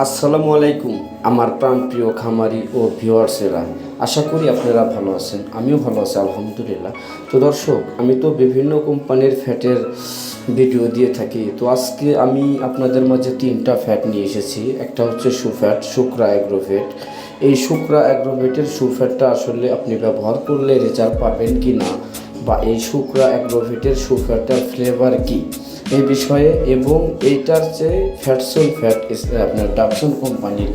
আসসালামু আলাইকুম, আমার প্রাণ প্রিয় খামারি ও ভিউয়ার্সেরা। আশা করি আপনারা ভালো আছেন, আমিও ভালো আছি, আলহামদুলিল্লাহ। তো দর্শক, আমি তো বিভিন্ন কোম্পানির ফ্যাটের ভিডিও দিয়ে থাকি। তো আজকে আমি আপনাদের মাঝে তিনটা ফ্যাট নিয়ে এসেছি। একটা হচ্ছে সুফ্যাট, শুক্রা অ্যাগ্রোভেট। এই শুক্রা অ্যাগ্রোভেটের সুফ্যাটটা আসলে আপনি ব্যবহার করলে রেজাল্ট পাবেন কি না বা এই শুক্রা অ্যাগ্রোভেটের সুফ্যাটটার ফ্লেভার কী? এই বিষয়ে এবং এইটার যে ফ্যাটসন ফ্যাট আপনার ডাকসন কোম্পানির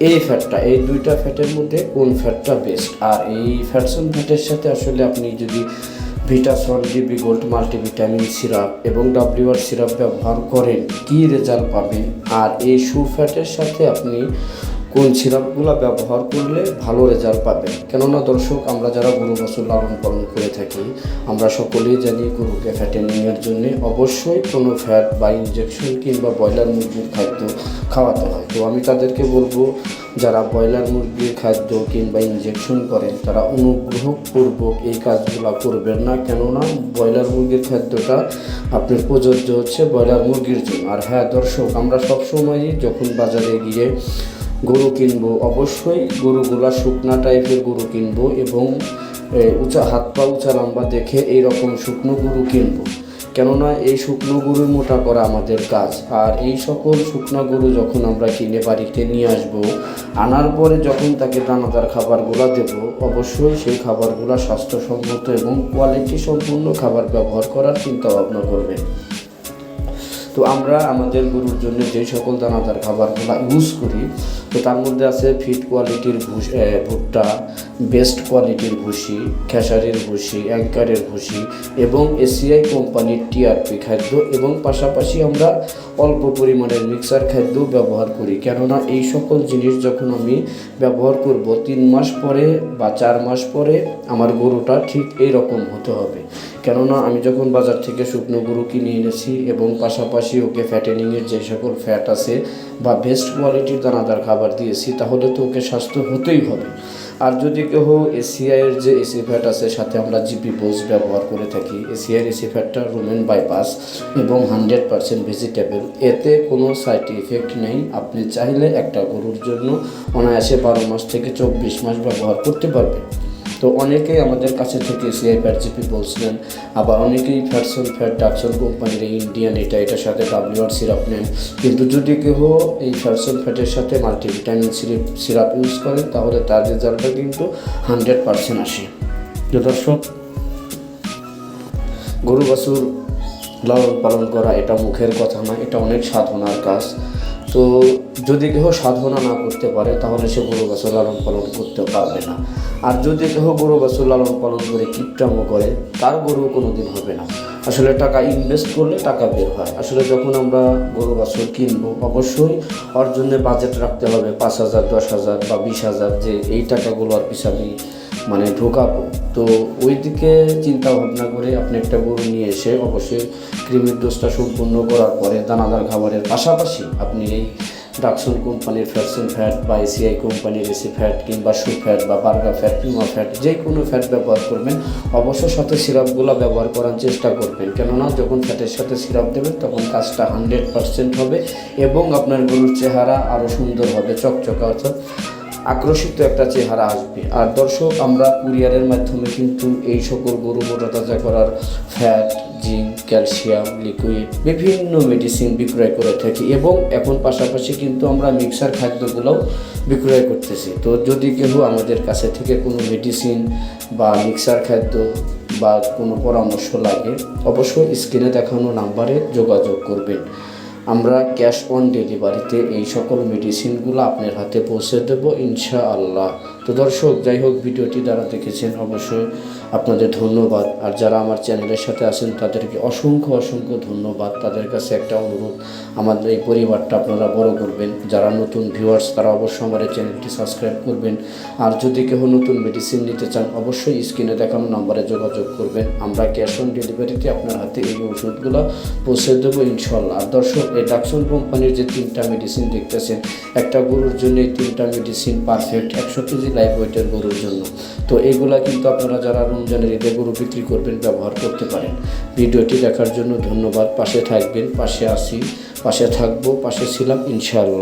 এই ফ্যাটটা এই দুইটা ফ্যাটের মধ্যে কোন ফ্যাটটা বেস্ট আর এই ফ্যাটসন ফ্যাটের সাথে আসলে আপনি যদি ভিটাসন ডিবি গোল্ড মাল্টিভিটামিন সিরাপ এবং ডাব্লিউআর সিরাপ ব্যবহার করেন, কী রেজাল্ট পাবেন? আর এই সু ফ্যাটের সাথে আপনি কোন সিরাপগুলো ব্যবহার করলে ভালো রেজাল্ট পাবেন কেননা দর্শক, আমরা যারা গরু বছর লালন পালন করে থাকি, আমরা সকলেই জানি গরুকে ফ্যাটেনিংয়ের জন্য অবশ্যই কোনো ফ্যাট বা ইনজেকশন কিংবা ব্রয়লার মুরগির খাদ্য খাওয়াতে হয়। তো আমি তাদেরকে বলব, যারা ব্রয়লার মুরগির খাদ্য কিংবা ইনজেকশন করেন, তারা অনুগ্রহপূর্বক এই কাজগুলো করবেন না। কেননা ব্রয়লার মুরগির খাদ্যটা আপনার প্রযোজ্য হচ্ছে ব্রয়লার মুরগির জন্য। আর হ্যাঁ দর্শক, আমরা সবসময়ই যখন বাজারে গিয়ে গরু কিনবো। অবশ্যই গরুগুলা শুকনা টাইপের গরু কিনবো এবং উঁচা, হাত পা উঁচা লম্বা দেখে এই রকম শুকনো গরু কিনবো। কেননা এই শুকনো গরু মোটা করা আমাদের কাজ। আর এই সকল শুকনো গরু যখন আমরা কিনে বাড়িতে নিয়ে আসব, আনার পরে যখন তাকে দানাদার খাবারগুলো দেব, অবশ্যই সেই খাবারগুলো স্বাস্থ্যসম্মত এবং কোয়ালিটি সম্পূর্ণ খাবার ব্যবহার করার চিন্তা ভাবনা করবেন তো আমরা আমাদের গরুর জন্য যে সকল দানাদার খাবারগুলো ইউজ করি, তো তার মধ্যে আছে ফিট কোয়ালিটির ভুট্টা বেস্ট কোয়ালিটির ভুসি, খেসারির ভুসি, অ্যাঙ্কারের ভুসি এবং এসিআই কোম্পানির টিআরপি খাদ্য এবং পাশাপাশি আমরা অল্প পরিমাণের মিক্সার খাদ্য ব্যবহার করি। কেননা এই সকল জিনিস যখন আমি ব্যবহার করব, তিন মাস পরে বা চার মাস পরে আমার গরুটা ঠিক এই রকম হতে হবে। কেননা আমি যখন বাজার থেকে শুকনো গরু কিনে এনেছি এবং পাশাপাশি ওকে ফ্যাটেনিংয়ের যে সকল ফ্যাট আছে বা বেস্ট কোয়ালিটির দানাদার খাবার দিয়েছি, তাহলে তো ওকে স্বাস্থ্য হতেই হবে। আর যদি কেউ এসিআইয়ের যে এসি ফ্যাট আছে, সাথে আমরা জিপি বোস ব্যবহার করে থাকি এসিআইয়ের এসি ফ্যাটটা রুমেন বাইপাস এবং হান্ড্রেড পারসেন্ট ভেজিটেবল এতে কোনো সাইড ইফেক্ট নেই। আপনি চাইলে একটা গরুর জন্য অনায়াসে বারো মাস থেকে চব্বিশ মাস ব্যবহার করতে পারবেন। তো অনেকেই আমাদের কাছে থেকে সিআই প্যাট জিপি বলছিলেন, আবার অনেকেই ফ্যাটসন ফ্যাট ডাকসন কোম্পানির ইন্ডিয়ান এটা, এটার সাথে ডাব্লিউআর সিরাপ নেন। কিন্তু যদি কেউ এই ফ্যাটসন ফ্যাটের সাথে মাল্টিভিটামিন সিরিপ সিরাপ ইউজ করেন তাহলে তার রেজাল্টটা কিন্তু হান্ড্রেড পার্সেন্ট আসে। দর্শক, গরু, বাছুর লালন পালন করা এটা মুখের কথা না, এটা অনেক সাধনার কাজ। তো যদি কেউ সাধনা না করতে পারে, তাহলে সে গরু বাছুর লালন পালন করতে পারবে না। আর যদি কেউ গরু বাছুর লালন পালন করে কিপটামো করে, তার গরু কোনো দিন হবে না। আসলে টাকা ইনভেস্ট করলে টাকা বের হয়। আসলে যখন আমরা গরু বাছুর কিনবো, অবশ্যই ওর জন্য বাজেট রাখতে হবে। পাঁচ হাজার, দশ হাজার বা বিশ হাজার, যে এই টাকাগুলো আর পিছাবি মানে ঢোকাবো। তো ওই দিকে চিন্তা ভাবনা করে আপনি একটা গরু নিয়ে এসে অবশ্যই ক্রিমির ডোজটা সম্পূর্ণ করার পরে দানাদার খাবারের পাশাপাশি আপনি এই ডাকসন কোম্পানির ফ্যাটসন ফ্যাট বা এসিআই কোম্পানির এসি ফ্যাট কিংবা সু ফ্যাট বা বার্গার ফ্যাট কিংবা ফ্যাট যে কোনো ফ্যাট ব্যবহার করবেন। অবশ্যই সাথে সিরাপগুলো ব্যবহার করার চেষ্টা করবেন। কেননা যখন ফ্যাটের সাথে সিরাপ দেবেন, তখন কাজটা হান্ড্রেড পারসেন্ট হবে এবং আপনার গরুর চেহারা আরও সুন্দর হবে, চকচকা অর্থাৎ আকর্ষিত একটা চেহারা আসবে। আর দর্শক, আমরা কুরিয়ারের মাধ্যমে কিন্তু এই সকল গরু তাজা করার ফ্যাট, জিঙ্ক, ক্যালসিয়াম, লিকুইড, বিভিন্ন মেডিসিন বিক্রয় করে থাকি এবং এখন পাশাপাশি কিন্তু আমরা মিক্সার খাদ্যগুলোও বিক্রয় করতেছি। তো যদি কেউ আমাদের কাছে থেকে কোনো মেডিসিন বা মিক্সার খাদ্য বা কোনো পরামর্শ লাগে, অবশ্যই স্ক্রিনে দেখানো নাম্বারে যোগাযোগ করবেন। আমরা ক্যাশ অন ডেলিভারিতে এই সকল মেডিসিনগুলো আপনার হাতে পৌঁছে দেবো ইনশাআল্লাহ। তো দর্শক, যাই হোক, ভিডিওটি যারা দেখেছেন, অবশ্যই আপনাদের ধন্যবাদ। আর যারা আমার চ্যানেলের সাথে আছেন, তাদেরকে অসংখ্য অসংখ্য ধন্যবাদ। তাদের কাছে একটা অনুরোধ, আমাদের এই পরিবারটা আপনারা বড় করবেন। যারা নতুন ভিউয়ার্স তারা অবশ্যই আমার এই চ্যানেলটি সাবস্ক্রাইব করবেন। আর যদি কেউ নতুন মেডিসিন নিতে চান, অবশ্যই স্ক্রিনে দেখানো নাম্বারে যোগাযোগ করবেন। আমরা ক্যাশ অন ডেলিভারিতে আপনার হাতে এই ওষুধগুলো পৌঁছে দেবো ইনশাল্লাহ আর দর্শক, এই ডাকসন কোম্পানির যে তিনটা মেডিসিন দেখতেছেন, একটা গরুর জন্য এই তিনটা মেডিসিন পারফেক্ট একশো কেজি লাইফ ওয়েটের গরুর জন্য। তো এগুলো কিন্তু আপনারা যারা রমজানের ঈদে গরু বিক্রি করবেন, ব্যবহার করতে পারেন। ভিডিওটি দেখার জন্য ধন্যবাদ। পাশে থাকবেন, পাশে আসি, পাশে থাকব, পাশে ছিলাম, ইনশাআল্লাহ।